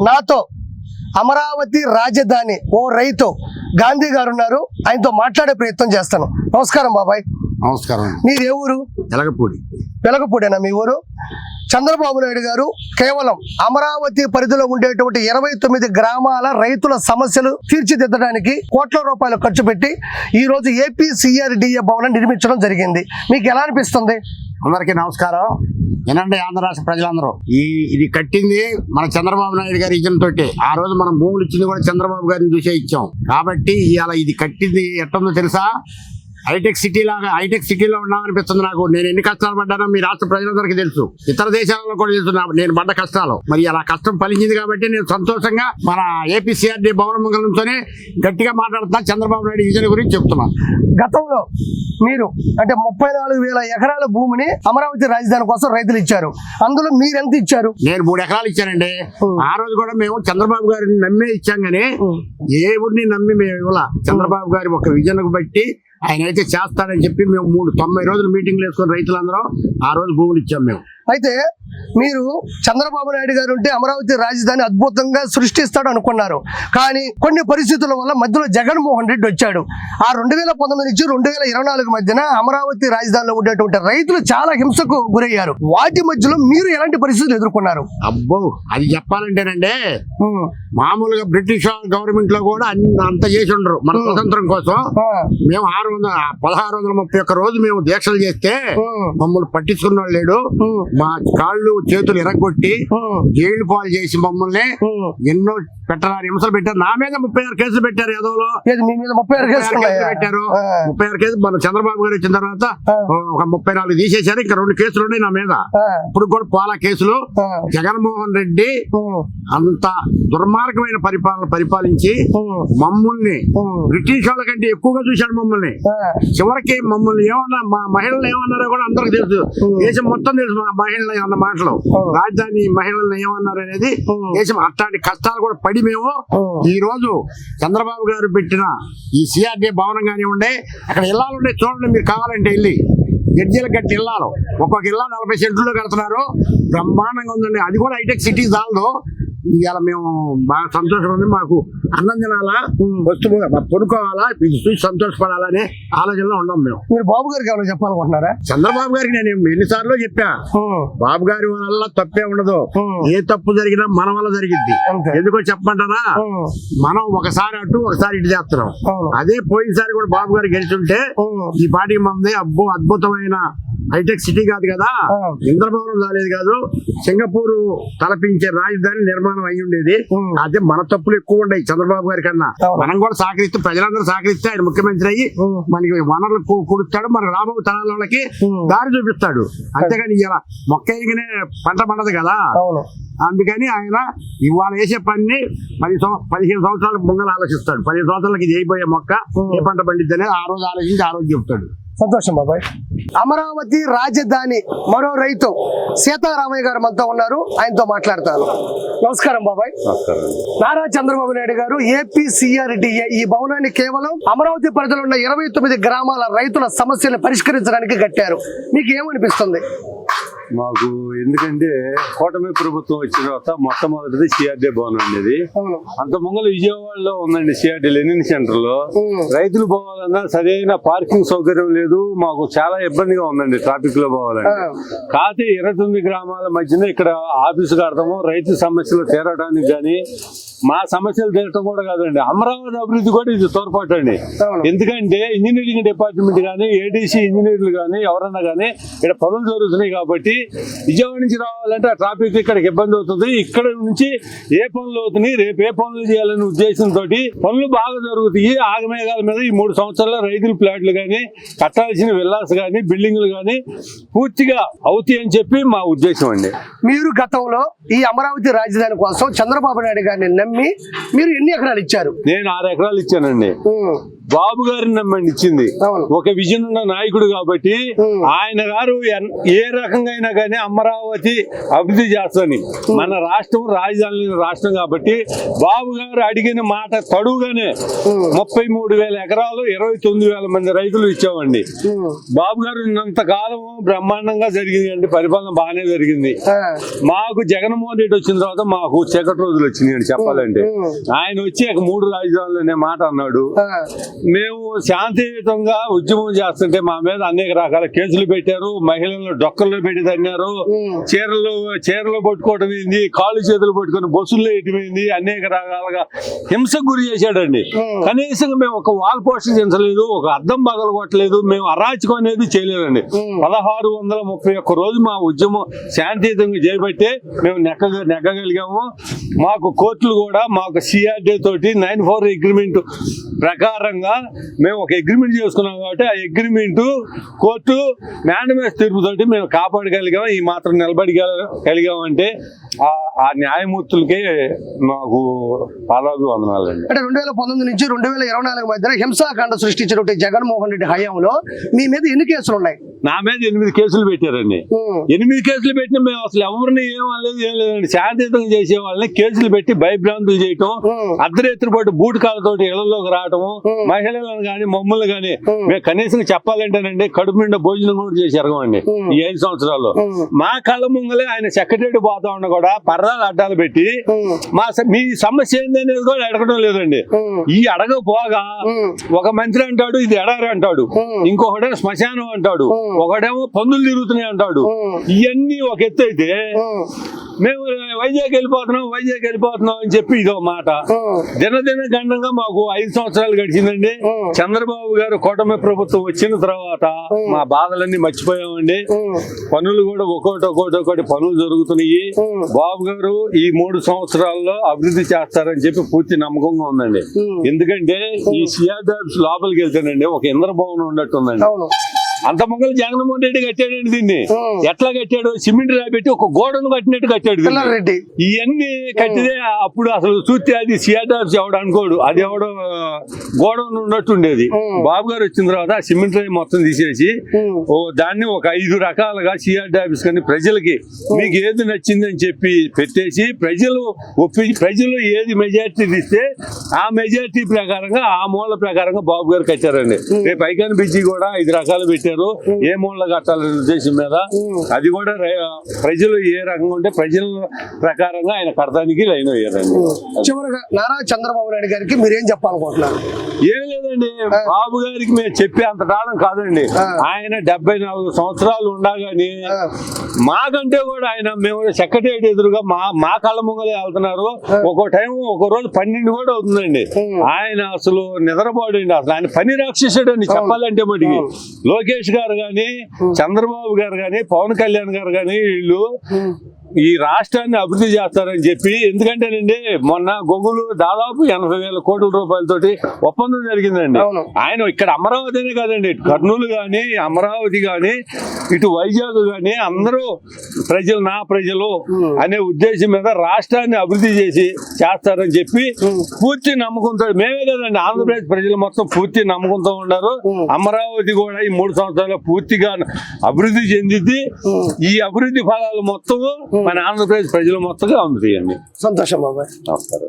నాతో అమరావతి రాజధాని ఓ రైతు గాంధీ గారు ఉన్నారు. ఆయనతో మాట్లాడే ప్రయత్నం చేస్తాను. నమస్కారం బాబాయ్. నమస్కారం మీది ఏ ఊరు? ఎలగపూడి. వెలగపూడేనా మీ ఊరు? చంద్రబాబు నాయుడు గారు కేవలం అమరావతి పరిధిలో ఉండేటువంటి ఇరవై తొమ్మిది గ్రామాల రైతుల సమస్యలు తీర్చిదిద్దడానికి కోట్ల రూపాయలు ఖర్చు పెట్టి ఈ రోజు ఏపీ సిఆర్డిఏ భవనం నిర్మించడం జరిగింది. మీకు ఎలా అనిపిస్తుంది? అందరికీ నమస్కారం. వినండి ఆంధ్ర రాష్ట్ర ప్రజలందరూ. ఈ ఇది కట్టింది మన చంద్రబాబు నాయుడు గారి ఇచ్చిన తోటి ఆ రోజు మనం భూములు ఇచ్చింది కూడా చంద్రబాబు గారిని చూసే ఇచ్చాం. కాబట్టి ఇవాళ ఇది కట్టింది ఎట్టుందో తెలుసా? హైటెక్ సిటీ లాగా హైటెక్ సిటీలో ఉన్నామనిపిస్తుంది నాకు. నేను ఎన్ని కష్టాలు పడ్డానో మీ రాష్ట్ర ప్రజలందరికీ తెలుసు. ఇతర దేశాలలో కూడా తెలుసు నేను పడ్డ కష్టాలు. మరి అలా కష్టం ఫలించింది కాబట్టి నేను సంతోషంగా మన ఏపీ సిఆర్డీ భవనం ముంగల నుంచొని గట్టిగా మాట్లాడుతున్నా. చంద్రబాబు నాయుడు విజన్ గురించి చెప్తున్నాను గతంలో మీరు అంటే ముప్పై నాలుగు వేల ఎకరాల భూమిని అమరావతి రాజధాని కోసం రైతులు ఇచ్చారు. అందులో మీరు ఎంత ఇచ్చారు? నేను మూడు ఎకరాలు ఇచ్చానండి. ఆ రోజు కూడా మేము చంద్రబాబు గారిని నమ్మే ఇచ్చాం గానీ ఏ ఊరిని నమ్మి మేము ఇవ్వాల? చంద్రబాబు గారి ఒక విజన్కు బట్టి ఆయన అయితే చేస్తాడని చెప్పి మేము మూడు తొంభై రోజులు మీటింగ్లు వేసుకొని రైతులందరం ఆ రోజు భూములు ఇచ్చాం మేము. అయితే మీరు చంద్రబాబు నాయుడు గారు ఉంటే అమరావతి రాజధాని అద్భుతంగా సృష్టిస్తాడు అనుకున్నారు. కానీ కొన్ని పరిస్థితుల వల్ల మధ్యలో జగన్మోహన్ రెడ్డి వచ్చాడు. ఆ రెండు వేల పంతొమ్మిది నుంచి రెండు వేల ఇరవై నాలుగు మధ్యన అమరావతి రాజధానిలో ఉండేటువంటి రైతులు చాలా హింసకు గురయ్యారు. వాటి మధ్యలో మీరు ఎలాంటి పరిస్థితులు ఎదుర్కొన్నారు? అబ్బో అది చెప్పాలంటేనండి మామూలుగా బ్రిటిష్ గవర్నమెంట్లో కూడా అంత చేసి ఉండరు. మన. స్వతంత్రం కోసం మేము ఆరు వందల పదహారు వందల ముప్పై ఒక్క రోజు మేము దీక్షలు చేస్తే మమ్మల్ని పట్టించుకున్న వాళ్ళు లేడు మా కాళ్ళు చేతులు ఎరగొట్టి జైలు పాలు చేసి మమ్మల్ని. ఎన్నో పెట్టరాని హింసలు పెట్టారు. నా మీద ముప్పై ఆరు కేసులు పెట్టారు ఏదోలో ఏది మీ మీద ముప్పై ఆరు కేసులు? పెట్టారు. ముప్పై ఆరు కేసులు మన చంద్రబాబు గారు వచ్చిన తర్వాత. ఒక ముప్పై నాలుగు తీసేశారు. ఇంకా రెండు కేసులు ఉన్నాయి నా మీద. ఇప్పుడు కూడా పోలా కేసులు. జగన్మోహన్ రెడ్డి అంత దుర్మార్గమైన పరిపాలన పరిపాలించి మమ్మల్ని బ్రిటిష్ వాళ్ళ కంటే ఎక్కువగా చూశాడు మమ్మల్ని. చివరికి మమ్మల్ని ఏమన్నా మా మహిళలు ఏమన్నారో కూడా అందరికి తెలుసు. దేశం మొత్తం తెలుసు మా మహిళలు అన్న మాటలు. రాజధాని మహిళలను ఏమన్నారు అనేది. దేశం అట్లాంటి కష్టాలు కూడా పడి మేము ఉమ్. ఈ రోజు చంద్రబాబు గారు పెట్టిన ఈ సిఆర్డీ భవనం కానివ్వండి అక్కడ ఇల్లాలు ఉండే చూడండి మీరు కావాలంటే వెళ్ళి. జడ్జీల గట్టి ఇల్లాలు ఒక్కొక్క ఇల్లా నలభై సెంట్లో కడుతున్నారు. బ్రహ్మాండంగా ఉందండి. అది కూడా హైటెక్ సిటీ చాలదు ఇవాళ మేము బాగా సంతోషం ఉంది. మాకు అన్నం తినాలా వస్తువు పడుకోవాలా ఇది చూసి సంతోషపడాలనే ఆలోచనలో ఉన్నాం మేము. మీరు బాబు గారికి ఏమైనా చెప్పాలనుకుంటున్నారా? చంద్రబాబు గారికి నేను ఎన్నిసార్లు చెప్పా. బాబు గారి వల్ల తప్పే ఉండదు. ఏ తప్పు జరిగినా మన వల్ల జరిగిద్ది. అంతే. ఎందుకో చెప్పమంటారా? మనం ఒకసారి అటు ఒకసారి ఇటు చేస్తున్నాం. అదే పోయినసారి కూడా బాబు గారు గెలిచుంటే ఈ పార్టీకి మంది అబ్బో అద్భుతమైన హైటెక్ సిటీ కాదు కదా. ఇంద్రభవనం రాలేదు కాదు. సింగపూర్ తలపించే రాజధాని నిర్మాణం అయి ఉండేది. అదే మన తప్పులు ఎక్కువ ఉన్నాయి చంద్రబాబు గారి కన్నా. మనం కూడా సహకరిస్తే ప్రజలందరూ సహకరిస్తే ఆయన ముఖ్యమంత్రి అయ్యి. మనకి వనరులు కు- కుడుస్తాడు మన రాబో తరాల వాళ్ళకి ఉమ్. దారి చూపిస్తాడు అంతేగాని ఇలా మొక్క ఎగినే పంట పండదు కదా అందుకని ఆయన ఇవాళ వేసే పని పది పదిహేను సంవత్సరాల ముంగల ఆలోచిస్తాడు పదిహేను సంవత్సరాలకి చేయబోయే మొక్క ఏ పంట పండిద్ది అనేది ఆ రోజు ఆలోచించి ఆ రోజు చెప్తాడు సంతోషం బాబాయ్. అమరావతి రాజధాని మరో రైతు సీతారామయ్య గారు మనతో ఉన్నారు. ఆయనతో మాట్లాడతాను. నమస్కారం బాబాయ్. నారా చంద్రబాబు నాయుడు గారు ఏపీ సిఆర్డిఏ ఈ భవనాన్ని కేవలం అమరావతి పరిధిలో ఉన్న ఇరవై తొమ్మిది గ్రామాల రైతుల సమస్యలు పరిష్కరించడానికి కట్టారు. మీకు ఏమనిపిస్తుంది? మాకు ఎందుకంటే కూటమి ప్రభుత్వం వచ్చిన తర్వాత మొట్టమొదటిది సిఆర్డీ భవన్ అనేది అవును అంత ముంగల విజయవాడలో ఉందండి సిఆర్డీ లెనిన్ సెంటర్లో. రైతులు పోవాలన్నా సరైన పార్కింగ్ సౌకర్యం లేదు మాకు చాలా ఇబ్బందిగా ఉందండి ట్రాఫిక్లో పోవాలంటే. కాకపోతే ఇరవై తొమ్మిది గ్రామాల మధ్యన ఇక్కడ ఆఫీసు కడతాము రైతు సమస్యలు తీరడానికి కానీ మా సమస్యలు తీరటం కూడా కాదండి. అమరావతి అభివృద్ధి కూడా ఇది తోడ్పాటు అండి. ఎందుకంటే ఇంజనీరింగ్ డిపార్ట్మెంట్ కానీ ఏడీసీ ఇంజనీర్లు కానీ ఎవరన్నా కానీ ఇక్కడ పనులు జరుగుతున్నాయి కాబట్టి విజయవాడ నుంచి రావాలంటే ఆ ట్రాఫిక్ ఇక్కడికి ఇబ్బంది అవుతుంది. ఇక్కడ నుంచి ఏ పనులు అవుతున్నాయి రేపు ఏ పనులు చేయాలనే ఉద్దేశంతో పనులు బాగా జరుగుతాయి. ఆగమేఘాల మీద ఈ మూడు సంవత్సరాల్లో రైతుల ప్లాట్లు కానీ కట్టాల్సిన విల్లాస్ కానీ బిల్డింగ్లు కానీ పూర్తిగా అవుతాయి అని చెప్పి మా ఉద్దేశం అండి. మీరు గతంలో ఈ అమరావతి రాజధాని కోసం చంద్రబాబు నాయుడు గారిని నమ్మి మీరు ఎన్ని ఎకరాలు ఇచ్చారు నేను ఆరు ఎకరాలు ఇచ్చానండి. బాబు గారిని నమ్మండి ఇచ్చింది. ఒక విజన్ ఉన్న నాయకుడు కాబట్టి. ఆయన గారు ఏ రకంగా అయినా కానీ అమరావతి అభివృద్ధి చేస్తాని మన రాష్ట్రం రాజధాని రాష్ట్రం కాబట్టి బాబు గారు అడిగిన మాట తడువుగానే. ముప్పై మూడు వేల ఎకరాలు ఇరవై తొమ్మిది వేల మంది రైతులు ఇచ్చామండి. బాబు గారు ఉన్నంత కాలం బ్రహ్మాండంగా జరిగింది అండి పరిపాలన బాగానే జరిగింది మాకు జగన్మోహన్ రెడ్డి వచ్చిన తర్వాత మాకు చీకటి రోజులు వచ్చినాయి అని చెప్పాలంటే. ఆయన వచ్చి మూడు రాజధానులు అనే మాట అన్నాడు మేము శాంతియుతంగా ఉద్యమం చేస్తుంటే మా మీద అనేక రకాల కేసులు పెట్టారు. మహిళలను డొక్కల్లో పెట్టి తన్నారు. చీరలు చీరలు పట్టుకోవటం ఏంది? కాళ్ళు చేతులు పట్టుకొని బస్సుల్లో వేయటమైంది అనేక రకాలుగా హింసకు గురి చేశాడండి. కనీసం మేము ఒక వాల్ పోస్టర్ చించలేదు ఒక అద్దం పగలగొట్టలేదు మేము అరాచకం అనేది చేయలేదండి. పదహారు వందల ముప్పై ఒక్క రోజు మా ఉద్యమం శాంతియుతంగా చేయబట్టే మేము నెక్క నెగ్గగలిగాము మాకు కోర్టులు కూడా మాకు సిఆర్డీ తోటి నైన్ ఫోర్ అగ్రిమెంట్ ప్రకారంగా మేము ఒక అగ్రిమెంట్ చేసుకున్నాం కాబట్టి ఆ అగ్రిమెంట్ కోర్టు మ్యాండమేస్ తీర్పుతోటి మేము కాపాడగలిగాం ఈ మాత్రం నిలబడి కలిగామంటే ఆ- ఆ న్యాయమూర్తులకే మాకు పాదాభి వందనాలండి అంటే రెండు వేల పంతొమ్మిది నుంచి రెండు వేల ఇరవై నాలుగు మధ్యన హింసాకాండ సృష్టించినటువంటి జగన్మోహన్ రెడ్డి హయాంలో మీ మీద ఎన్ని కేసులు ఉన్నాయి? నా మీద ఎనిమిది కేసులు పెట్టారండి. ఎనిమిది కేసులు పెట్టిన మేము అసలు ఎవరిని ఏం అనలేదు ఏం లేదండి శాంతియుతంగా చేసే వాళ్ళని కేసులు పెట్టి భయభ్రాంతులు చేయటం. అర్ధరేత్రి పాటు బూట్ కాళ్ళతోటి ఇళ్ళలోకి రావటము. మహిళలను కానీ మమ్మల్ని కానీ. మేము కనీసం చెప్పాలంటేనండి కడుపు నిండా భోజనం కూడా చేసి ఎరగమండి ఉమ్. ఈ ఐదు సంవత్సరాల్లో. మా కళ్ళ ముంగలే ఆయన సెక్రటరీ పోతా ఉన్నా కూడా పర్దాలు అడ్డాలు పెట్టి. మా మీ సమస్య ఏంది అనేది కూడా అడగడం లేదండి. ఈ అడగపోగా. ఒక మంత్రి అంటాడు ఇది ఎడారి అంటాడు ఉమ్. ఇంకొకటేమో శ్మశానం అంటాడు. ఒకడేమో పందులు తిరుగుతున్నాయి అంటాడు. ఇవన్నీ ఒక ఎత్తు అయితే. మేము వైజాగ్ వెళ్ళిపోతున్నాం వైజాగ్ వెళ్ళిపోతున్నాం అని చెప్పి ఇదో మాట. దినదిన గండంగా మాకు ఐదు సంవత్సరాలు గడిచిందండి. చంద్రబాబు గారు కూటమి ప్రభుత్వం వచ్చిన తర్వాత. మా బాధలన్నీ మర్చిపోయామండి. పనులు కూడా ఒక్కోటి ఒక్కోటి ఒక్కోటి పనులు జరుగుతున్నాయి. బాబు గారు ఈ మూడు సంవత్సరాల్లో అభివృద్ధి చేస్తారని చెప్పి పూర్తి నమ్మకంగా ఉందండి. ఎందుకంటే ఈ సిఆర్డాబ్స్ లోపలికి వెళ్తేనండి ఒక ఇంద్రభవనం ఉన్నట్టుందండి అంత మంగళ జగన్మోహన్ రెడ్డి కట్టాడండి దీన్ని. ఎట్లా కట్టాడు? సిమెంట్ రాబెట్టి ఒక గోడను కట్టినట్టు కట్టాడు రెడ్డి. ఇవన్నీ కట్టితే అప్పుడు అసలు చూస్తే అది సిఆర్డార్స్ ఎవడు అనుకోడు. అది ఎవడో గోడ ఉన్నట్టు ఉండేది ఉమ్. బాబు గారు వచ్చిన తర్వాత ఆ సిమెంట్ రాయి మొత్తం తీసేసి. ఓ దాన్ని ఒక ఐదు రకాలుగా సిఆర్ ఆఫీస్ కానీ ప్రజలకి మీకు ఏది నచ్చింది అని చెప్పి పెట్టేసి ప్రజలు ఒప్పి ప్రజలు ఏది మెజారిటీ ఇస్తే ఆ మెజారిటీ ప్రకారంగా ఆ మూల ప్రకారంగా బాబు గారు కట్టారండి. రేపు ఐకాన్ బిజీ కూడా ఐదు రకాలు పెట్టారు. ఏ మూల కట్టాలనే ఉద్దేశం మీద. అది కూడా ప్రజలు ఏ రకంగా ఉంటే ప్రజల ప్రకారంగా ఆయన కడతానికి లైన్ అయ్యారండి చివరగా నారా చంద్రబాబు నాయుడు గారికి మీరేం చెప్పాలనుకుంటున్నారు ఏం లేదండి బాబు గారికి మేము చెప్పే అంత డాడం కాదండి. ఆయన డెబ్బై నాలుగు సంవత్సరాలు ఉండగాని. మాకంటే కూడా ఆయన మేము సెక్రటరియట్ ఎదురుగా మా మా కళ్ళ ముంగలే వెళ్తున్నారు ఒక్కో టైం ఒక రోజు పన్నెండు కూడా అవుతుందండి. ఆయన అసలు నిద్రపోడండి అసలు ఆయన పని రాక్షసుడండి చెప్పాలంటే మటుకి అవును. లోకేష్ గారు గాని చంద్రబాబు గారు గాని పవన్ కళ్యాణ్ గారు గాని వీళ్ళు ఈ రాష్ట్రాన్ని అభివృద్ధి చేస్తారని చెప్పి ఎందుకంటేనండి మొన్న గొంగులు దాదాపు ఎనభై వేల కోట్ల రూపాయలతోటి ఒప్పందం జరిగిందండి. ఆయన ఇక్కడ అమరావతినే కాదండి కర్నూలు గాని అమరావతి గాని ఇటు వైజాగ్ గాని అందరూ ప్రజలు నా ప్రజలు. అనే ఉద్దేశం మీద రాష్ట్రాన్ని అభివృద్ధి చేసి చేస్తారని చెప్పి. పూర్తి నమ్మకంతో మేమే కదండి ఆంధ్రప్రదేశ్ ప్రజలు మొత్తం పూర్తి నమ్మకంతో ఉన్నారు. అమరావతి కూడా ఈ మూడు సంవత్సరాలు పూర్తిగా అభివృద్ధి చెందింది. ఈ అభివృద్ధి ఫలాలు మొత్తము మన ఆంధ్రప్రదేశ్ ప్రజలు మొత్తంగా అందుతాయండి సంతోషం బాబాయ్. నమస్కారం.